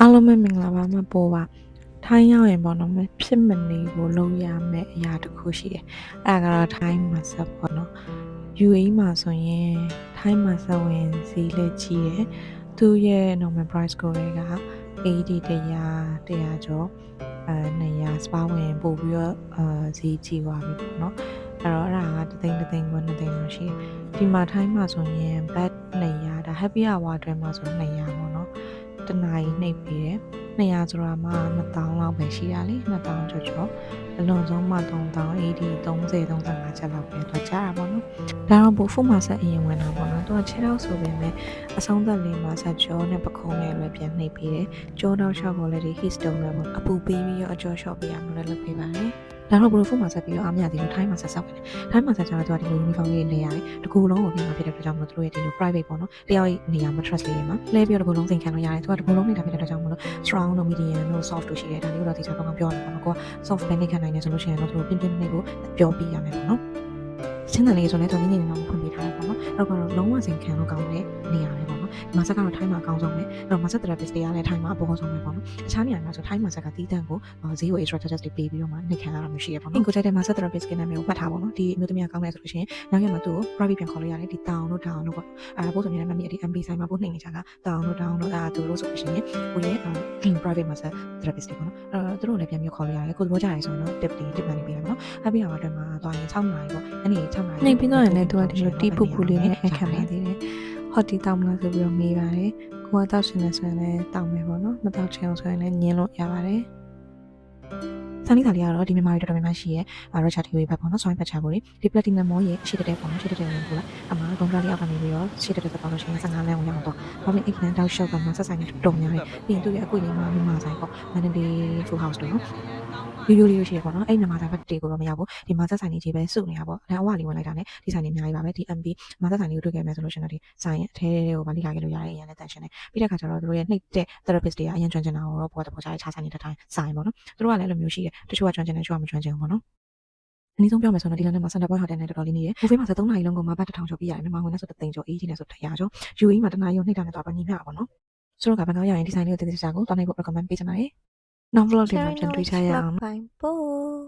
အားလုံးပဲမင်္ဂလာပါမပေါ်ပါထိုင်းရောက်ရင်ပေါ့နော်မဖြစ်မနေကိုလုပ်ရမယ့်အရာတစ်ခုရှိတယ်အဲ့ဒါကတော့ထိုင်းမှာဆက်ပေါ့နော် UAE မှာဆိုရင်ထိုင်းမှာဆက်ဝင်ဈေးလက်ကြီးတယ်သူရဲ့ normal price ကိုတွေက80တရားတရားကျော်အဲ200 spa ဝင်ပို့ပြီးတော့အာဈေးကြီးသွားပြီပေါ့နော်အဲ့တော့အဲ့ဒါကတစ်သိန်းတစ်သိန်းကိုနှစ်သိန်းလို့ရှိတယ်ဒီမှာထိုင်းမှာဆိုရင် bed 200ဒါ happy hour အတွင်းမှာဆို200ပေါ့နော် တနာရီနှိပ်ပေးတယ်200ဆိုတာမှ2000လောက်ပဲရှိရလေ2000ကျော်ကျော်အလွန်ဆုံးမှ3000 80 30 35ချက်လောက်ပဲတော့ကြာတာပေါ့နော်ဒါတော့ဘို့ဖုမှာဆက်အရင်ဝင်တာပေါ့နော်သူကခြေထောက်ဆိုပေမဲ့အဆုံးသက်လေးမှာဆက်ကြောနဲ့ပခုံးနဲ့လည်းပြန်နှိပ်ပေးတယ်ကြောတော့ရှော့ကိုလည်းဒီ hit stone နဲ့ပေါ့အပူပေးပြီးတော့အကျော်ရှော့ပေးရမှာလည်းလုပ်ပေးပါတယ် ဒါတော့ဘို့ဖုမှာဆက်ပြီးတော့အားမရသေးလို့ထိုင်းမှာဆက်ဆောက်တယ်ထိုင်းမှာဆက်ကျတော့သူကဒီလို uniform လေးလဲရတယ်တကူလုံးကိုပြင်မှာဖြစ်တဲ့အတွက်ကြောင့်မလို့သူတို့ရဲ့ဒီလို private ပေါ့နော်တယောက်ရဲ့နေရာ mattress လေးတွေမှာလဲပြီးတော့တကူလုံးစိန်ခံလို့ရတယ်သူကတကူလုံးနေတာဖြစ်တဲ့အတွက်ကြောင့်မလို့ strong တို့ medium တို့ soft တို့ရှိတယ်ဒါလေးကိုတော့ဒီချက်ကောင်းကောင်းပြောရမှာပေါ့နော်ကိုက soft ပဲနေခံနိုင်တယ်ဆိုလို့ရှိရင်တော့သူတို့ပြင်းပြင်းနေကိုပြောပြရမယ်ပေါ့နော်ရှင်းတယ်လေးဆိုလဲတော့နည်းနည်းတော့ဖွင့်ပေးထားတယ်ပေါ့နော်အဲ့တော့ကတော့လုံးဝစိန်ခံလို့ကောင်းတဲ့နေရာပဲပေါ့နော်ဒီ မှာဆက်ကတော့ထိုင်းမှာအကောင်းဆုံးပဲအဲ့တော့ master therapist တွေကလည်းထိုင်းမှာအပေါ်ဆုံးပဲပေါ့နော်တခြားနေရာမှာဆိုထိုင်းမှာဆက်ကတီးတန့်ကိုဈေးဝယ် extra charges တွေပေးပြီးတော့မှနေခံရတာမျိုးရှိရပေါ့နော်ကိုကြိုက်တဲ့ master therapist ကနာမည်ကိုမှတ်ထားပါတော့ဒီအမျိုးသမီးကကောင်းတယ်ဆိုလို့ရှိရင်နောက်ရက်မှာသူ့ကို private ပြန်ခေါ်လို့ရတယ်ဒီတောင်တို့တောင်တို့ပေါ့အဲပို့ဆိုနေတဲ့မမီးဒီ MP ဆိုင်မှာပို့နှိမ့်နေကြတာတောင်တို့တောင်တို့အဲသူတို့ဆိုလို့ရှိရင်ကိုရဲ့ private master therapist တွေပေါ့နော်အဲ့တော့သူတို့လည်းပြန်ပြီးခေါ်လို့ရတယ်ကိုသဘောကျတယ်ဆိုရင်တော့ tip တွေ tip တွေပေးရပါတော့။ happy hour အတွက်မှာသွားရင်6နာရီပေါ့။အဲ့ဒီ6နာရီနှိပ်ပြီးတော့လည်းသူကဒီလိုတီးပူပူလေးနဲ့အခက်ပါသေးတယ်။ hot tea တောင်းမလားဆိုပြီးတော့မေးပါတယ်။ကိုကတောက်ရှင်နေဆိုရင်လည်းတောင်းမယ်ပေါ့နော်။မတောက်ချင်အောင်ဆိုရင်လည်းညင်းလို့ရပါတယ်။ဆန်နီစာလေးကတော့ဒီမြန်မာတွေတော်တော်များများရှိရဲအာရချာတီဝေးဘက်ပေါ့နော်ဆွိုင်းပတ်ချာကိုဒီ platinum မောရဲ့ရှေ့တက်တဲ့ပေါ့နော်ရှေ့တက်တဲ့ဝင်ပို့လိုက်အမှားဂုံကလေးအောက်ကနေပြီးတော့ရှေ့တက်တဲ့ပေါ့လို့ရှိရင်15လမ်းဝင်အောင်တော့ဘာဖြစ်8လမ်းတောက်ရှော့ကမှဆက်ဆိုင်နေတော်များတယ်ပြီးရင်သူ့ရဲ့အကွေလေးမှာမြန်မာဆိုင်ပေါ့ Mandy Full House တို့နော် ရိုးရိုးလေးရှိရပေါ့နော်အဲ့မြန်မာဆိုင်ဘက်တေကိုတော့မရဘူးဒီမှာဆက်ဆိုင်နေကြီးပဲစုနေတာပေါ့အဲအဝလေးဝင်လိုက်တာ ਨੇ ဒီဆိုင်နေအများကြီးပါပဲဒီ MB မှာဆက်ဆိုင်လေးကိုတွေ့ခဲ့မယ်ဆိုလို့ရှိရင်တော့ဒီဆိုင်ရဲ့အထဲကိုဗာလိလာခဲ့လို့ရတယ်အရင်လည်းတန်ရှင်နေပြီးတဲ့ခါကျတော့တို့ရဲ့နှိပ်တဲ့ therapist တွေကအရင်ကျွမ်းကျင်တာကိုတော့ပေါ်တော့ပေါ်ချရေးခြားဆိုင်နေတဲ့တိုင်းဆိုင်ပေါ့နော်တို့ကလည်းအဲ့လိုမျိုးရှိတယ်တချို့ကကျွမ်းကျင်တယ်တချို့ကမကျွမ်းကျင်ဘူးပေါ့နော်အနည်းဆုံးပြောမယ်ဆိုတော့ဒီလမ်းထဲမှာ Center Point Hotel နဲ့တော်တော်လေးနေရ။ buffet မှာဆို3နာရီလုံးကိုမဘတ်တစ်ထောင်ကျော်ပြရတယ်။မြန်မာငွေနဲ့ဆို3သိန်းကျော်အေးကြီးနဲ့ဆို100ကျော်။ UAE မှာတနာရီကိုနှိပ်တာနဲ့တော့ညီမျှပါပေါ့နော်။ဆိုတော့ကဘန်ကောက်ရရင်ဒီဆိုင်လေးကိုတည်တည်ချာကိုတောင်းနိုင်ဖို့ recommend ပေးချင်ပါတယ်။ နောက် vlog တွေမှာပြန်တွေ့ကြရအောင်။ပိုင်ပို့